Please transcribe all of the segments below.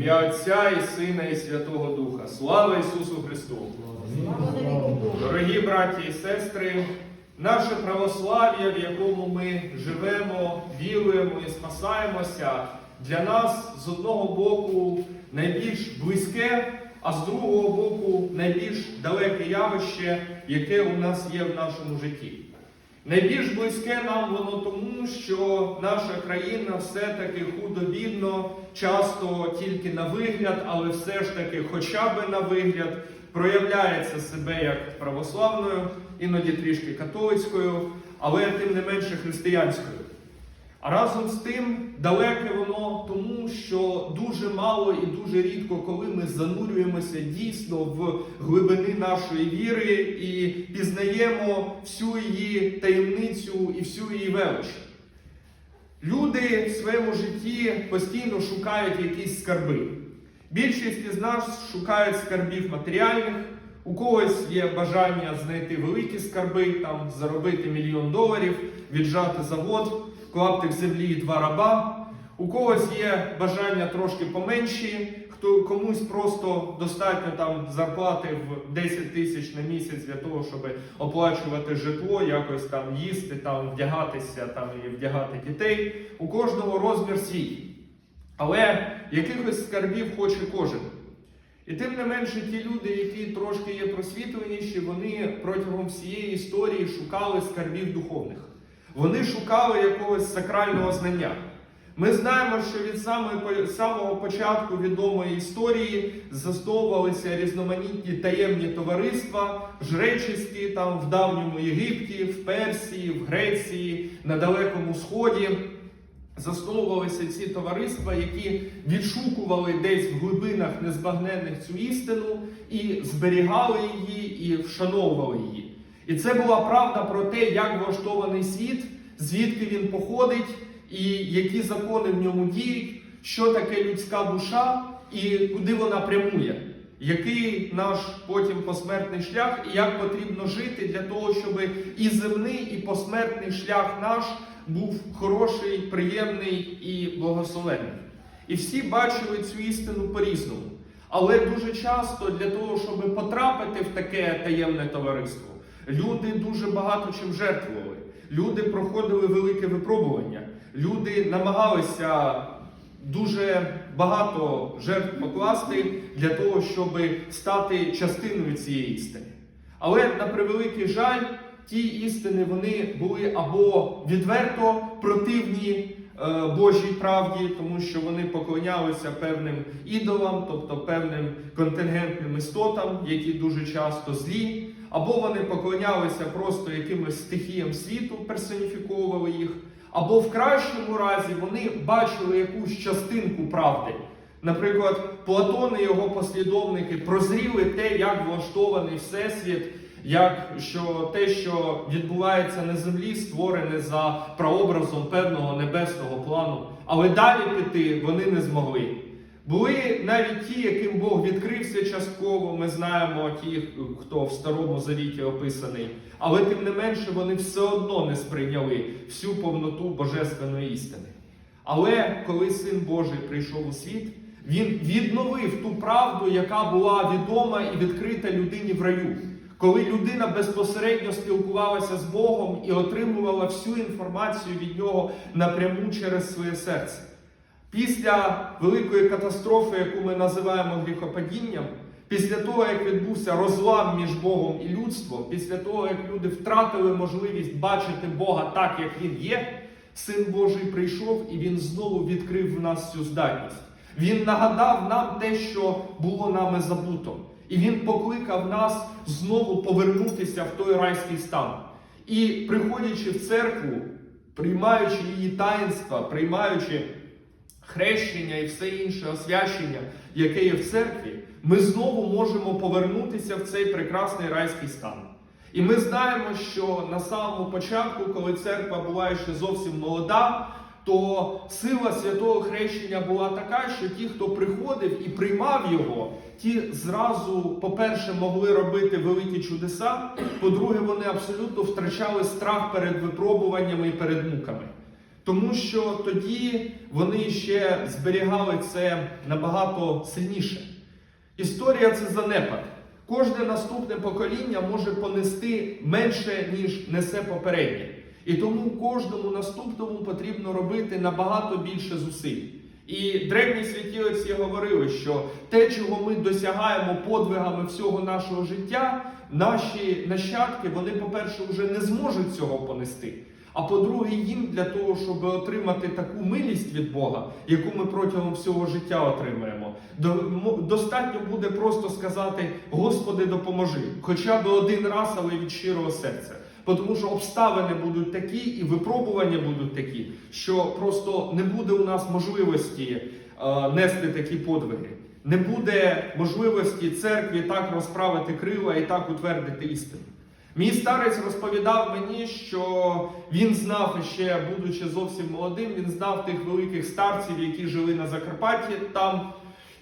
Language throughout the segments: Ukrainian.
ім'я Отця і Сина, і Святого Духа. Слава Ісусу Христу! Дорогі браті і сестри, наше православ'я, в якому ми живемо, віруємо і спасаємося, для нас з одного боку найбільш близьке, а з другого боку найбільш далеке явище, яке у нас є в нашому житті. Найбільш близьке нам воно тому, що наша країна все-таки худо-бідно, часто тільки на вигляд, але все ж таки, хоча б на вигляд, проявляється себе як православною, іноді трішки католицькою, але тим не менше християнською. А разом з тим далеке воно тому, що дуже мало і дуже рідко, коли ми занурюємося дійсно в глибини нашої віри і пізнаємо всю її таємницю і всю її велич. Люди в своєму житті постійно шукають якісь скарби. Більшість із нас шукають скарбів матеріальних, у когось є бажання знайти великі скарби, там заробити мільйон доларів, віджати завод, клаптик землі два раба. У когось є бажання трошки поменші, хто комусь просто достатньо там зарплати в 10 тисяч на місяць для того, щоб оплачувати житло, якось там їсти, там вдягатися, там і вдягати дітей. У кожного розмір свій. Але якихось скарбів хоче кожен. І тим не менше, ті люди, які трошки є просвітленіші, вони протягом всієї історії шукали скарбів духовних. Вони шукали якогось сакрального знання. Ми знаємо, що від самого початку відомої історії засновувалися різноманітні таємні товариства, жречеські там в давньому Єгипті, в Персії, в Греції, на Далекому Сході. Засновувалися ці товариства, які відшукували десь в глибинах незбагненних цю істину і зберігали її і вшановували її. І це була правда про те, як влаштований світ, звідки він походить, і які закони в ньому діють, що таке людська душа і куди вона прямує, який наш потім посмертний шлях, і як потрібно жити для того, щоб і земний, і посмертний шлях наш був хороший, приємний і благословенний. І всі бачили цю істину по-різному. Але дуже часто для того, щоб потрапити в таке таємне товариство, люди дуже багато чим жертвували. Люди проходили велике випробування. Люди намагалися дуже багато жертв покласти для того, щоб стати частиною цієї істини. Але на превеликий жаль, ті істини вони були або відверто противні е, Божій правді, тому що вони поклонялися певним ідолам, тобто певним контингентним істотам, які дуже часто злі, або вони поклонялися просто якимось стихіям світу, персоніфіковували їх, або в кращому разі вони бачили якусь частинку правди. Наприклад, Платон і його послідовники прозріли те, як влаштований всесвіт, як що те, що відбувається на землі, створене за прообразом певного небесного плану. Але далі піти вони не змогли. Були навіть ті, яким Бог відкрився частково. Ми знаємо ті, хто в старому завіті описаний. Але тим не менше вони все одно не сприйняли всю повноту божественної істини. Але коли Син Божий прийшов у світ, він відновив ту правду, яка була відома і відкрита людині в раю. Коли людина безпосередньо спілкувалася з Богом і отримувала всю інформацію від нього напряму через своє серце. Після великої катастрофи, яку ми називаємо гріхопадінням, після того, як відбувся розлам між Богом і людством, після того, як люди втратили можливість бачити Бога так, як Він є, Син Божий прийшов і Він знову відкрив в нас цю здатність. Він нагадав нам те, що було нами забуто. І він покликав нас знову повернутися в той райський стан. І приходячи в церкву, приймаючи її таїнства, приймаючи хрещення і все інше освячення, яке є в церкві, ми знову можемо повернутися в цей прекрасний райський стан. І ми знаємо, що на самому початку, коли церква була ще зовсім молода, то сила святого хрещення була така, що ті, хто приходив і приймав його, ті зразу, по-перше, могли робити великі чудеса. По-друге, вони абсолютно втрачали страх перед випробуваннями і перед муками. Тому що тоді вони ще зберігали це набагато сильніше. Історія це занепад. Кожне наступне покоління може понести менше, ніж несе попереднє. І тому кожному наступному потрібно робити набагато більше зусиль. І древні святі отці говорили, що те, чого ми досягаємо подвигами всього нашого життя, наші нащадки, вони, по-перше, вже не зможуть цього понести. А по-друге, їм для того, щоб отримати таку милість від Бога, яку ми протягом всього життя отримаємо, достатньо буде просто сказати: Господи, допоможи, хоча б один раз, але від щирого серця. Тому що обставини будуть такі, і випробування будуть такі, що просто не буде у нас можливості е, нести такі подвиги. Не буде можливості церкві так розправити крила і так утвердити істину. Мій старець розповідав мені, що він знав ще, будучи зовсім молодим, він знав тих великих старців, які жили на Закарпатті там.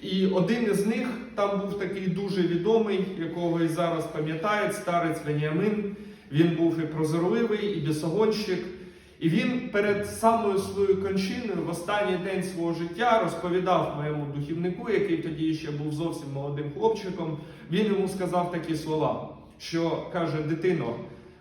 І один із них там був такий дуже відомий, якого і зараз пам'ятають, старець Веніамин. Він був і прозорливий, і бісогонщик. І він перед самою своєю кончиною в останній день свого життя розповідав моєму духівнику, який тоді ще був зовсім молодим хлопчиком. Він йому сказав такі слова, що каже: Дитино,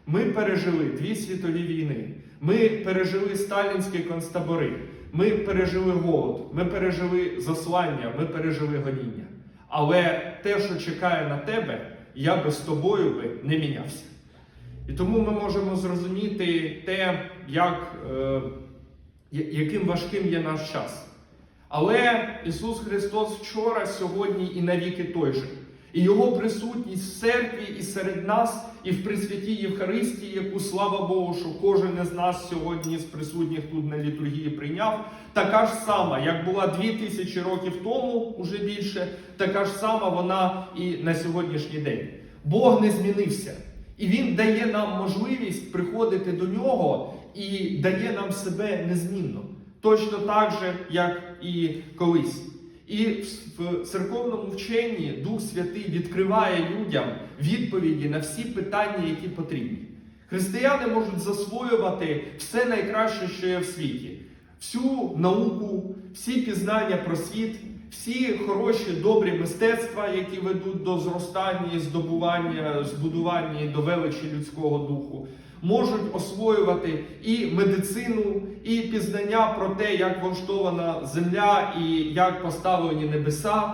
ми пережили дві світові війни, ми пережили сталінські концтабори, ми пережили голод, ми пережили заслання, ми пережили гоніння. Але те, що чекає на тебе, я би з тобою би не мінявся. І тому ми можемо зрозуміти те, як, е, яким важким є наш час. Але Ісус Христос вчора, сьогодні і навіки той же. І Його присутність в церкві і серед нас, і в Пресвятій Євхаристії, яку слава Богу, що кожен із нас сьогодні з присутніх тут на літургії прийняв, така ж сама, як була дві тисячі років тому, уже більше, така ж сама вона і на сьогоднішній день. Бог не змінився. І Він дає нам можливість приходити до нього і дає нам себе незмінно. Точно так же, як і колись. І в церковному вченні Дух Святий відкриває людям відповіді на всі питання, які потрібні. Християни можуть засвоювати все найкраще, що є в світі, всю науку, всі пізнання про світ, всі хороші, добрі мистецтва, які ведуть до зростання, здобування, збудування і до величі людського духу, можуть освоювати і медицину, і пізнання про те, як влаштована земля і як поставлені небеса,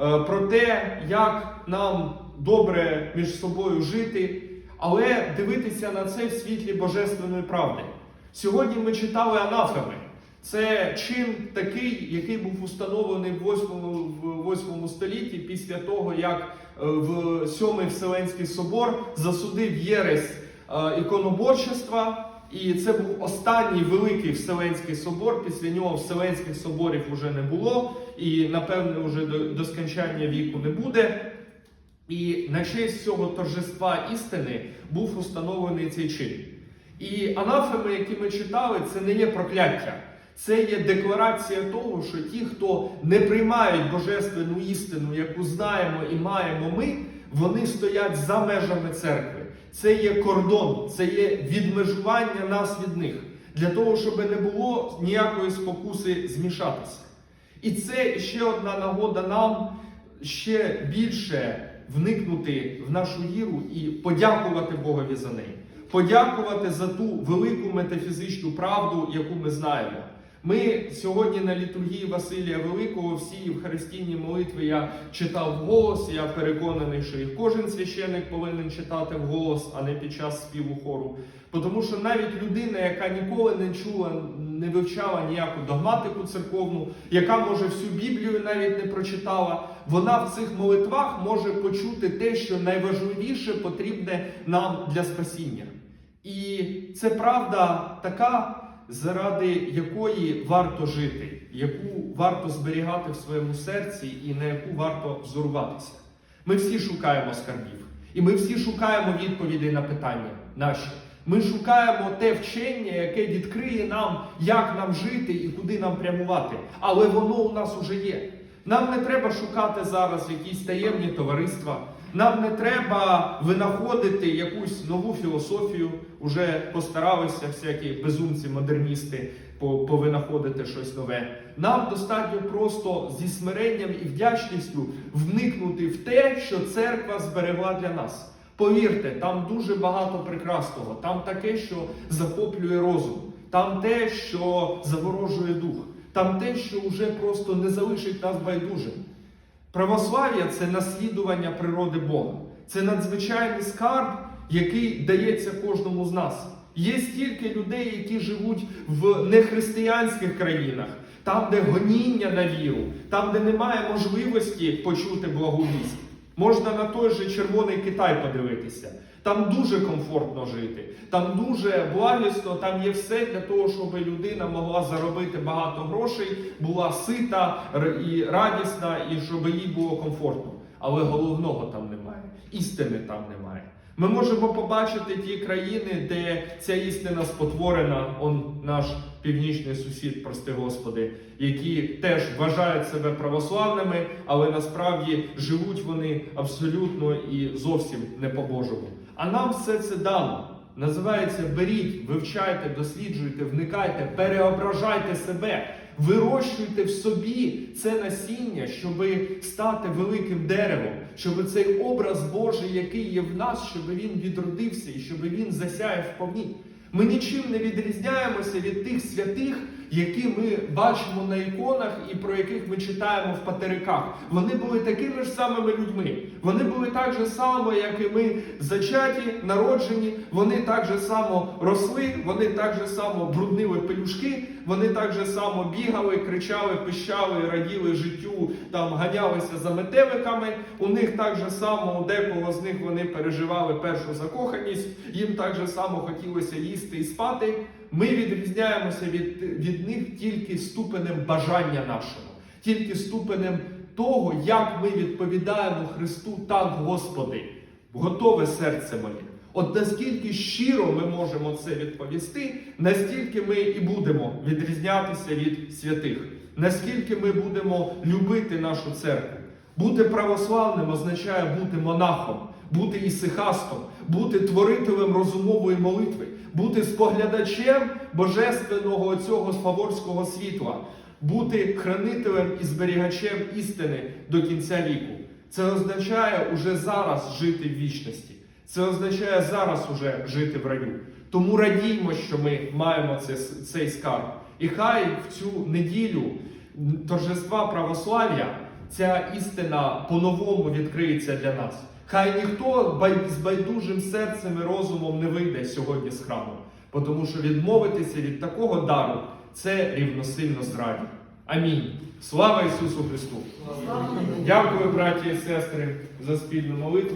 е, про те, як нам добре між собою жити, але дивитися на це в світлі божественної правди. Сьогодні ми читали анафеми. Це чин такий, який був установлений в 8, в 8 столітті після того, як е, в Сьомий Вселенський собор засудив єресь іконоборчества. І це був останній великий Вселенський собор. Після нього Вселенських соборів вже не було, і напевне вже до, до скончання віку не буде. І на честь цього торжества істини був установлений цей чин. І анафеми, які ми читали, це не є прокляття. Це є декларація того, що ті, хто не приймають божественну істину, яку знаємо і маємо ми, вони стоять за межами церкви. Це є кордон, це є відмежування нас від них, для того, щоб не було ніякої спокуси змішатися. І це ще одна нагода нам ще більше вникнути в нашу віру і подякувати Богові за неї. Подякувати за ту велику метафізичну правду, яку ми знаємо. Ми сьогодні на літургії Василія Великого всі євхаристійні молитви я читав вголос. Я переконаний, що їх кожен священик повинен читати вголос, а не під час співу хору. Тому що навіть людина, яка ніколи не чула, не вивчала ніяку догматику церковну, яка може всю Біблію навіть не прочитала, вона в цих молитвах може почути те, що найважливіше потрібне нам для спасіння. І це правда така, заради якої варто жити, яку варто зберігати в своєму серці і на яку варто взоруватися. Ми всі шукаємо скарбів, і ми всі шукаємо відповідей на питання наші. Ми шукаємо те вчення, яке відкриє нам, як нам жити і куди нам прямувати. Але воно у нас уже є. Нам не треба шукати зараз якісь таємні товариства. Нам не треба винаходити якусь нову філософію. Уже постаралися всякі безумці, модерністи по- повинаходити щось нове. Нам достатньо просто зі смиренням і вдячністю вникнути в те, що церква зберегла для нас. Повірте, там дуже багато прекрасного, там таке, що захоплює розум, там те, що заворожує дух, там те, що вже просто не залишить нас байдужим. Православ'я це наслідування природи Бога. Це надзвичайний скарб, який дається кожному з нас. Є стільки людей, які живуть в нехристиянських країнах, там, де гоніння на віру, там, де немає можливості почути благу вість. Можна на той же Червоний Китай подивитися. Там дуже комфортно жити, там дуже благісно, там є все для того, щоб людина могла заробити багато грошей, була сита і радісна, і щоб їй було комфортно. Але головного там немає, істини там немає. Ми можемо побачити ті країни, де ця істина спотворена, он наш північний сусід, прости Господи, які теж вважають себе православними, але насправді живуть вони абсолютно і зовсім не по-божому. А нам все це дано. Називається беріть, вивчайте, досліджуйте, вникайте, переображайте себе, вирощуйте в собі це насіння, щоб стати великим деревом, щоб цей образ Божий, який є в нас, щоб він відродився і щоб він засяяв вповні. Ми нічим не відрізняємося від тих святих, які ми бачимо на іконах і про яких ми читаємо в патериках. Вони були такими ж самими людьми. Вони були так же само, як і ми зачаті, народжені. Вони так же само росли, вони так же само бруднили пелюшки, вони так же само бігали, кричали, пищали, раділи життю, там ганялися за метеликами. У них так же само, у декого з них вони переживали першу закоханість, їм так же само хотілося їсти і спати. Ми відрізняємося від, від них тільки ступенем бажання нашого, тільки ступенем того, як ми відповідаємо Христу так, Господи, готове серце моє. От наскільки щиро ми можемо це відповісти, настільки ми і будемо відрізнятися від святих, наскільки ми будемо любити нашу церкву. Бути православним означає бути монахом, бути ісихастом, бути творителем розумової молитви, бути споглядачем божественного цього фаворського світла, бути хранителем і зберігачем істини до кінця віку. Це означає уже зараз жити в вічності. Це означає зараз уже жити в раю. Тому радіймо, що ми маємо це, цей скарб. І хай в цю неділю торжества православ'я ця істина по-новому відкриється для нас. Хай ніхто з байдужим серцем і розумом не вийде сьогодні з храму, тому що відмовитися від такого дару це рівносильно зраді. Амінь. Слава Ісусу Христу! Дякую, браті і сестри, за спільну молитву.